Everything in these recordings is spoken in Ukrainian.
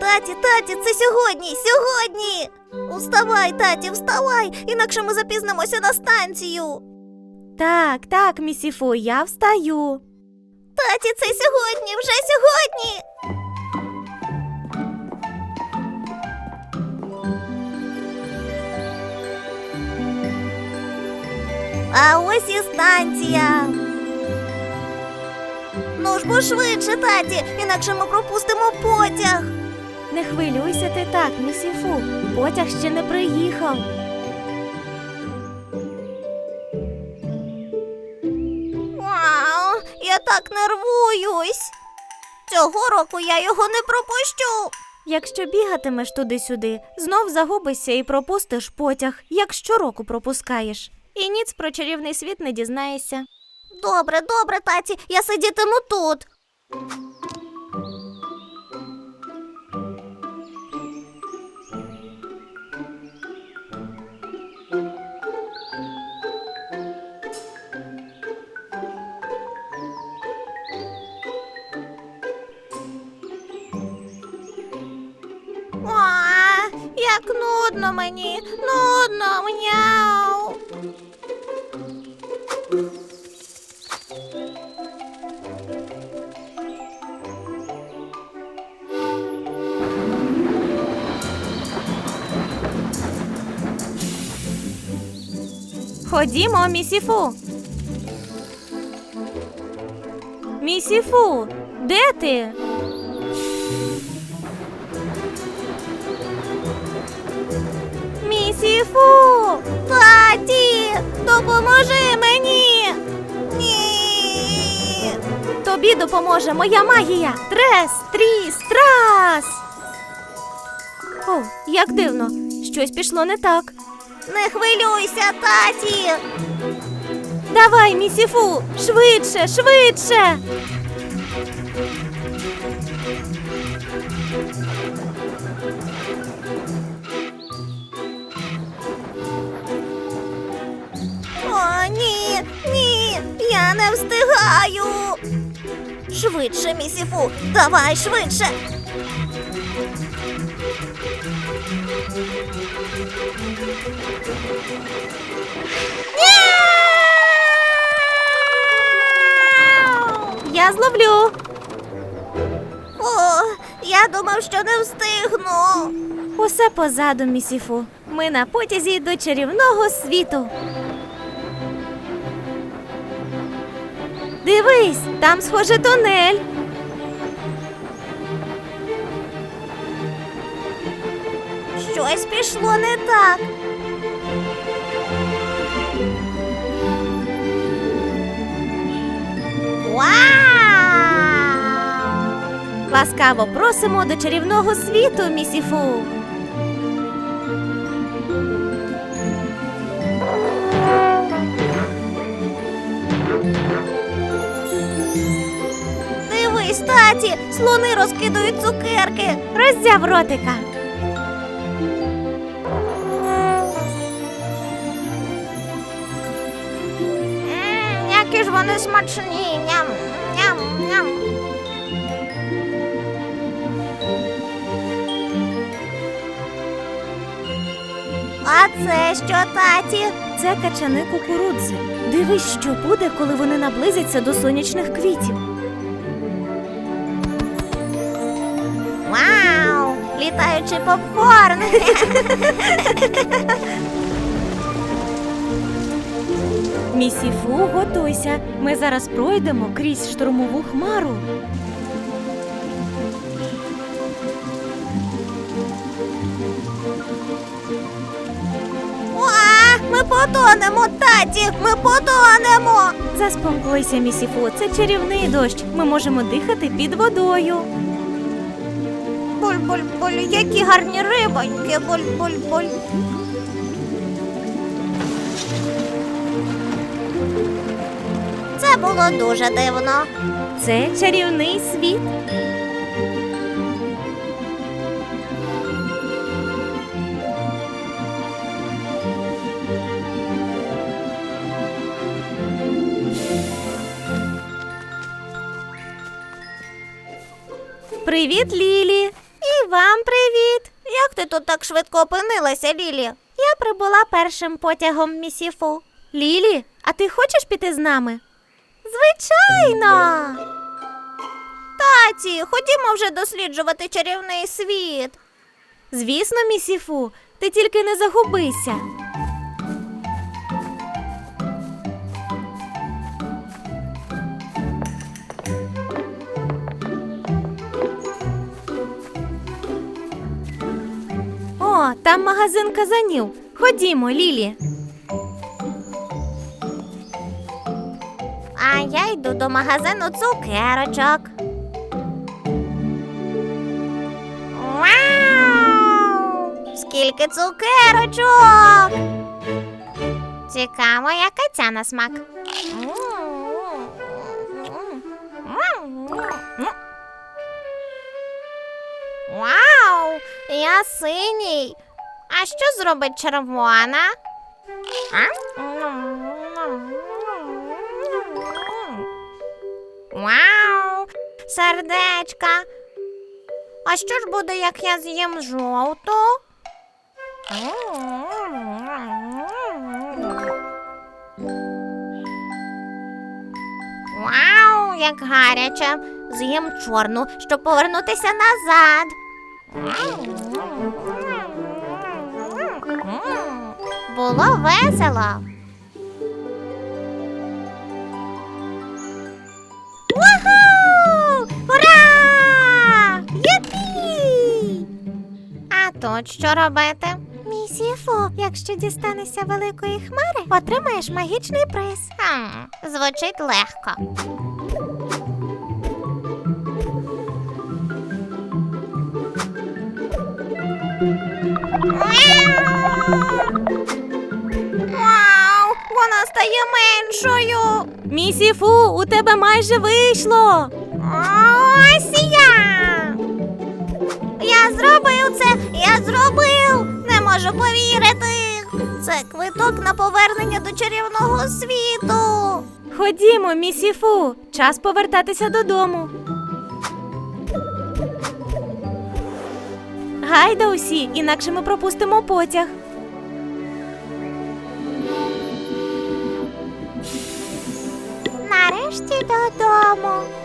Таті! Таті, це сьогодні, сьогодні. Вставай, таті, вставай, інакше ми запізнимося на станцію. Так, так, місіфу, я встаю. Таті, це сьогодні, вже сьогодні. А ось і станція. Ну ж бо швидше, таті, інакше ми пропустимо потяг. Не хвилюйся ти так, місіфу. Потяг ще не приїхав. Вау, я так нервуюсь. Цього року я його не пропущу. Якщо бігатимеш туди-сюди, знов загубишся і пропустиш потяг, як щороку пропускаєш. І ніц про чарівний світ не дізнаєшся. Добре, добре, таті, я сидітиму тут. А, як нудно мені, нудно, мняу. Ходімо, місіфу. Місіфу, де ти? Місіфу! Таті, допоможи мені. Ні. Тобі допоможе моя магія. Трес, тріс, трас. О, як дивно, щось пішло не так. Не хвилюйся, таті. Давай, місіфу, швидше, швидше. О, ні, ні, я не встигаю. Швидше, місіфу, давай швидше. Я зловлю. О, я думав, що не встигну. Усе позаду, місіфу. Ми на потязі до чарівного світу. Дивись, там схоже тунель. Щось пішло не так. Вау! Ласкаво просимо до чарівного світу, місіфу. Дивись, таті, слони розкидують цукерки. Роззяв ротика. Які ж вони смачні. Ням, ням, ням. А це що, таті? Це качани кукурудзи. Дивись, що буде, коли вони наблизяться до сонячних квітів. Вау! Літаючий попкорн. Місіфу, готуйся. Ми зараз пройдемо крізь штурмову хмару. Уа! Ми потонемо, таті! Ми потонемо! Заспокойся, місіфу, це чарівний дощ. Ми можемо дихати під водою. Буль-буль-буль, які гарні рибоньки, буль-буль-буль. було дуже дивно. Це чарівний світ. Привіт, Лілі. І вам привіт. Як ти тут так швидко опинилася, Лілі? Я прибула першим потягом місіфу. Лілі, а ти хочеш піти з нами? Звичайно. Таті, ходімо вже досліджувати чарівний світ. Звісно, місіфу, ти тільки не загубися. О, там магазин казанів. Ходімо, Лілі. До магазину цукерочок. Вау! Скільки цукерочок! Цікаво, яка ця на смак. Вау! Я синій. А що зробить червона? Вау! Сердечка. А що ж буде, як я з'їм жовту? Вау, як гаряче. З'їм чорну, щоб повернутися назад. Було весело. Тут що робити? Місіфу, якщо дістанешся великої хмари, отримаєш магічний приз. Хм, звучить легко. Вау! Вона стає меншою. Місіфу, у тебе майже вийшло. Ось я! Я зробив це! Це квиток на повернення до чарівного світу. Ходімо, місіфу, час повертатися додому. Гайда усі, інакше ми пропустимо потяг. Нарешті додому.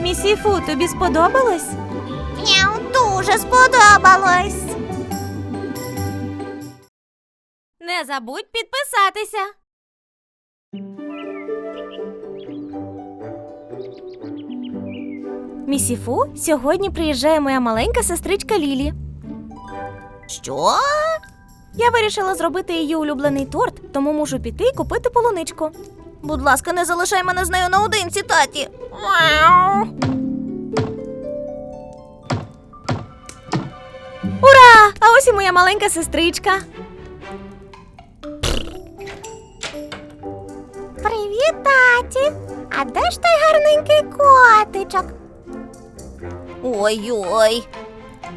Місіфу, тобі сподобалось? Мені дуже сподобалось. Не забудь підписатися. Місіфу, сьогодні приїжджає моя маленька сестричка Лілі. Що? Я вирішила зробити її улюблений торт, тому мушу піти і купити полуничку. Будь ласка, не залишай мене з нею наодинці, таті. Мяу. Ура! А ось і моя маленька сестричка. Привіт, таті. А де ж той гарненький котичок? Ой-ой.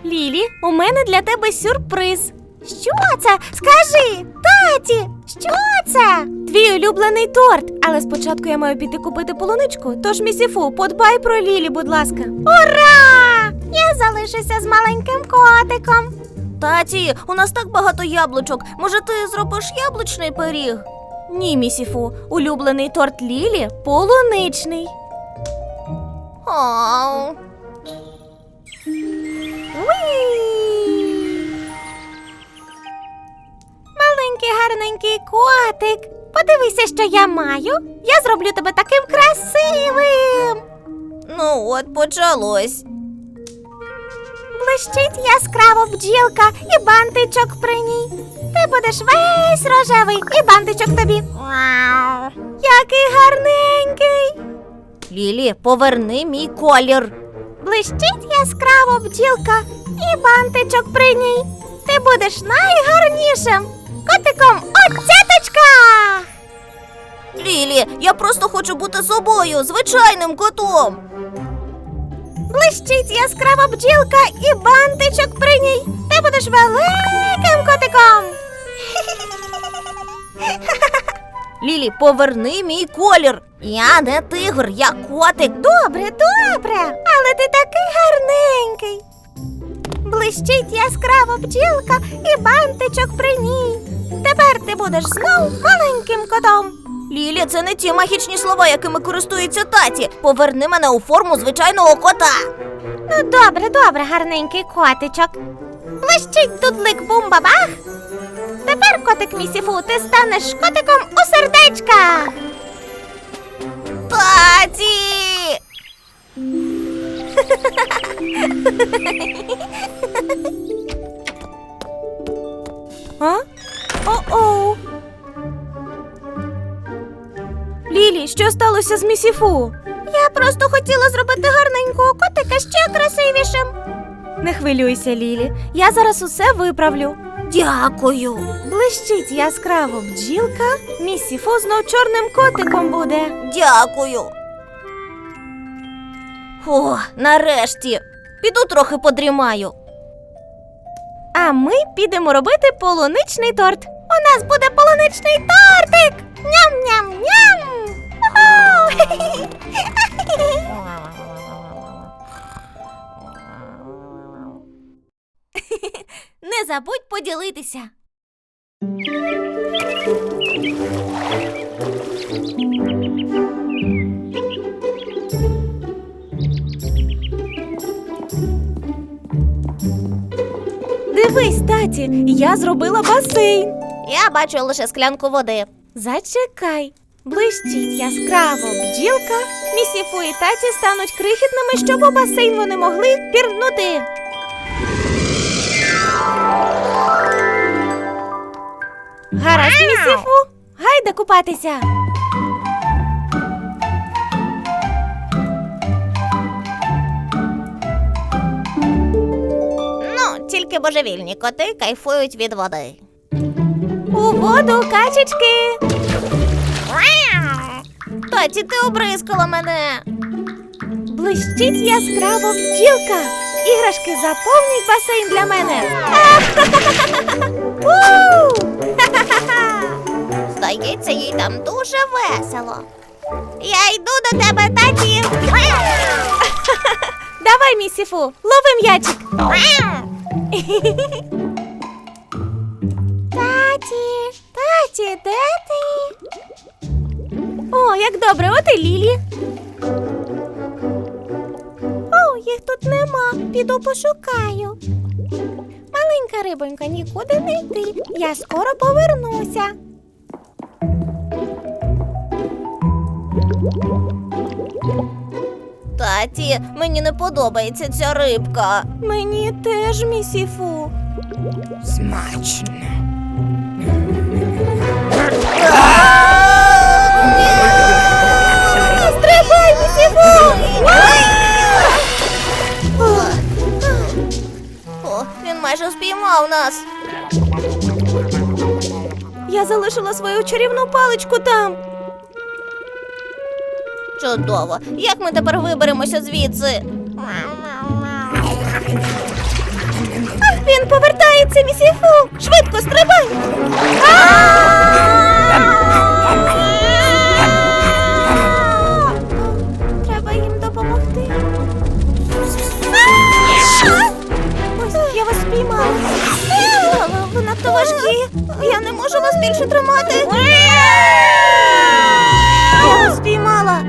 Лілі, у мене для тебе сюрприз. Що це? Скажи, таті, що це? Твій улюблений торт. Але спочатку я маю піти купити полуничку. Тож, місіфу, подбай про Лілі, будь ласка. Ура! Я залишуся з маленьким котиком. Таті, у нас так багато яблучок. Може, ти зробиш яблучний пиріг? Ні, місіфу, улюблений торт Лілі полуничний. Оу. Маленький гарненький котик. Подивися, що я маю. Я зроблю тебе таким красивим. Ну от почалось. Блищить яскраво бджілка і бантичок при ній. Ти будеш весь рожевий і бантичок тобі. Який гарненький. Лілі, поверни мій колір. Блищить яскраво бджілка і бантичок при ній. Ти будеш найгарнішим котиком оцяточка. Лілі, я просто хочу бути собою, звичайним котом. Блищить яскрава бджілка і бантичок при ній. Ти будеш великим котиком. Лілі, поверни мій колір. Я не тигр, я котик. Добре, добре, але ти такий гарненький. Блищить яскраво бджілка і бантичок при ній. Тепер ти будеш знов маленьким котом. Лілі, це не ті магічні слова, якими користується таті. Поверни мене у форму звичайного кота. Ну, добре, добре, гарненький котичок. Блищить тудлик бум-бабах. Тепер, котик місіфу, ти станеш котиком у сердечках. Таті! А? О-оу. Лілі, що сталося з місіфу? Я просто хотіла зробити гарненького котика ще красивішим. Не хвилюйся, Лілі. Я зараз усе виправлю. Дякую. Блищить яскраво бджілка, місіфу знов чорним котиком буде. Дякую. О, нарешті. Піду трохи подрімаю. А ми підемо робити полуничний торт. У нас буде полуничний тортик! Ням-ням-ням! Не забудь поділитися. Дивись, таті, я зробила басейн. Я бачу лише склянку води. Зачекай. Блищить яскраво бджілка, місіфу і таті стануть крихітними, щоб у басейн вони могли пірнути. Гаразд, місіфу, гайда купатися. Божевільні коти кайфують від води. У воду качечки. Таті, ти обризкала мене. Блищить яскраво бджілка. Іграшки заповнюють басейн для мене. Здається, їй там дуже весело. Я йду до тебе, таті. Давай, місіфу, лови м'ячик. Таті, таті, де ти? О, як добре, от і Лілі. О, їх тут нема. Піду пошукаю. Маленька рибонька, нікуди не йди. Я скоро повернуся. Таті, мені не подобається ця рибка. Мені теж, місіфу. Смачно. Стрибай, місіфу! О, він майже спіймав нас. Я залишила свою чарівну паличку там. Чудово. Як ми тепер виберемося звідси? Він повертається, місіфу! Швидко стрибай! Треба їм допомогти. Ось я вас спіймала. Ви надто важкі. Я не можу вас більше тримати. Я вас спіймала.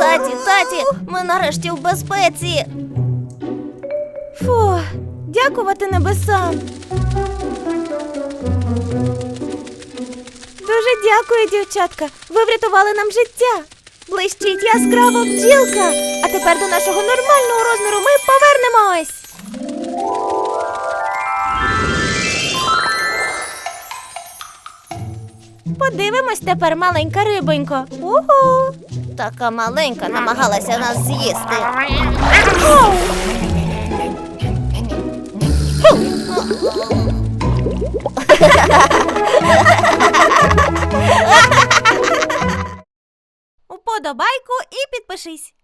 Таті, таті, ми нарешті в безпеці. Фу, дякувати небесам. Дуже дякую, дівчатка. Ви врятували нам життя. Блищить яскраво бджілка. А тепер до нашого нормального розміру ми повернемось. Подивимось тепер, маленька рибонько. Угу. Така маленька намагалася нас з'їсти. Уподобайку і підпишись.